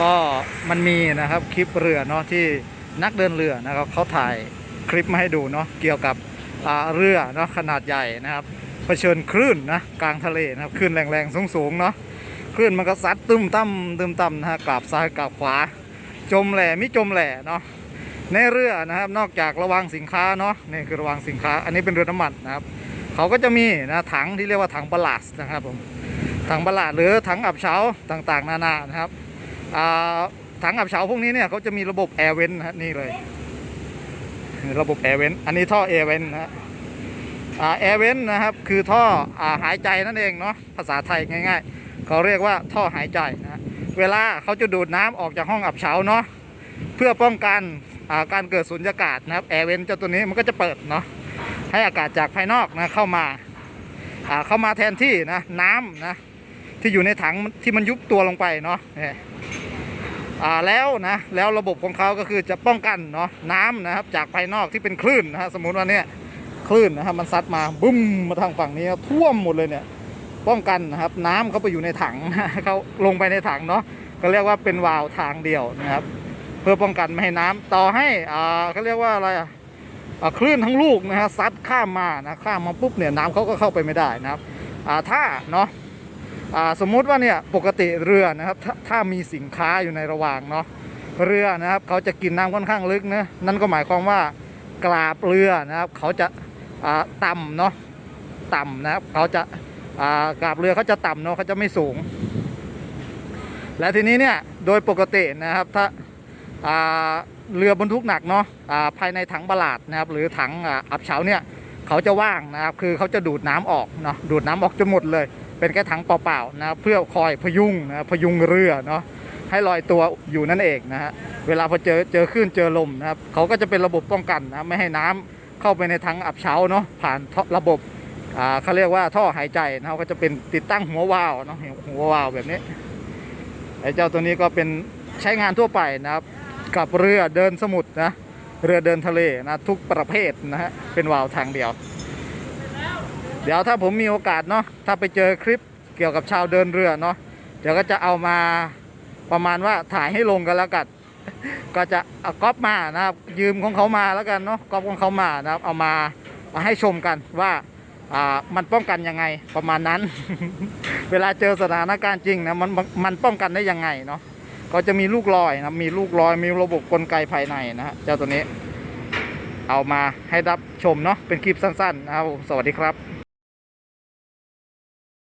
ก็มันมีนะครับคลิปเรือเนาะที่นักเดินเรือนะครับเขาถ่ายคลิปมาให้ดูเนาะเกี่ยวกับเรือเนาะขนาดใหญ่นะครับเผชิญคลื่นนะกลางทะเลนะครับคลื่นแรงๆสูงๆเนาะคลื่นมันก็ซัดตึมตั้มตึมตั้มนะฮะกลับซ้ายกลับขวา จมแหล่มิจมแหล่เนาะในเรือนะครับนอกจากระวังสินค้าเนาะนี่คือระวังสินค้า อันนี้เป็นเรือน้ำมันนะครับเขาก็จะมีนะถังที่เรียกว่าถังบาลาสนะครับผมถังบาลาสหรือถังอับเฉาต่างๆ นานานะครับ ถังอับเฉาพวกนี้เนี่ยเขาจะมีระบบแอร์เวนนะนี่เลยระบบแอร์เวนอันนี้ท่อแอร์เวนนะฮะแอร์เวนนะครับ คือท่ออหายใจนั่นเองเนาะภาษาไทยง่าย ๆเขาเรียกว่าท่อหายใจนะเวลาเขาจะดูดน้ำออกจากห้องอับเฉาเนาะเพื่อป้องกันการเกิดสุญญากาศนะครับแอร์เวนเจ้าตัวนี้มันก็จะเปิดเนาะให้อากาศจากภายนอกนะเข้ามาเข้ามาแทนที่นะน้ำนะที่อยู่ในถังที่มันยุบตัวลงไปเนาะ อ่าแล้วนะแล้วระบบของเขาก็คือจะป้องกันเนาะน้ำนะครับจากภายนอกที่เป็นคลื่นนะฮะสมมุติว่าเนี่ยคลื่นนะครับมันซัดมาบุ้มมาทางฝั่งนี้ท่วมหมดเลยเนี่ยป้องกันนะครับน้ำเขาไปอยู่ในถังเขาลงไปในถังเนาะก็เรียกว่าเป็นวาล์วทางเดียวนะครับ เพื่อป้องกันไม่ให้น้ำต่อให้อ่าเขาเรียกว่าอะไรอะอ่าคลื่นทั้งลูกนะฮะซัดข้ามมานะข้ามมาปุ๊บเนี่ยน้ำเขาก็เข้าไปไม่ได้นะครับอ่าถ้าเนาะ สมมุติว่าเนี่ยปกติเรือนะครับถ้าถ้ามีสินค้าอยู่ในระหว่างเนาะเรือนะครับเขาจะกินน้ำค่อนข้างลึกนะนั่นก็หมายความว่ากราบเรือนะครับเขาจะาต่ำเนาะต่ำนะครับเขาจะากราบเรือเขาจะต่ำเนาะเขาจะไม่สูง และทีนี้เนี่ยโดยปกตินะครับถ้าาเรือบรรทุกหนักเนาะาภายในถังบลาดนะครับหรือถังอ,อับเฉาเนี่ยเขาจะว่างนะครับคือเขาจะดูดน้ำออกเนาะดูดน้ำออกจนหมดเลย เป็นแค่ถังเปล่าๆนะเพื่อคอยพยุงนะพยุงเรือเนาะให้ลอยตัวอยู่นั่นเองนะฮะเวลาพอเจอเจอคลื่นเจอลมนะครับเขาก็จะเป็นระบบป้องกันนะไม่ให้น้ำเข้าไปในถังอับเฉาเนาะผ่านระบบอ่าเขาเรียกว่าท่อหายใจนะก็จะเป็นติดตั้งหัววาล์วเนาะหัววาล์วแบบนี้ไอ้เจ้าตัวนี้ก็เป็นใช้งานทั่วไปนะครับ กับเรือเดินสมุทรนะเรือเดินทะเลนะทุกประเภทนะฮะเป็นวาล์วทางเดียว เดี๋ยวถ้าผมมีโอกาสเนาะถ้าไปเจอคลิปเกี่ยวกับชาวเดินเรือเนาะเดี๋ยวก็จะเอามาประมาณว่าถ่ายให้ลงกันแล้วกันก็จะเอาก๊อปมานะครับ ยืมของเขามาแล้วกันเนาะก๊อปของเขามานะครับ เอามามาให้ชมกันว่าอ่ามันป้องกันยังไงประมาณนั้น เวลาเจอสถานการณ์จริงนะมันมันป้องกันได้ยังไงเนาะก็จะมีลูกลอยนะมีลูกลอยมีระบบกลไกภายในนะฮะเจ้าตัวนี้ เอามาให้รับชมเนาะเป็นคลิปสั้นๆนะครับสวัสดีครับ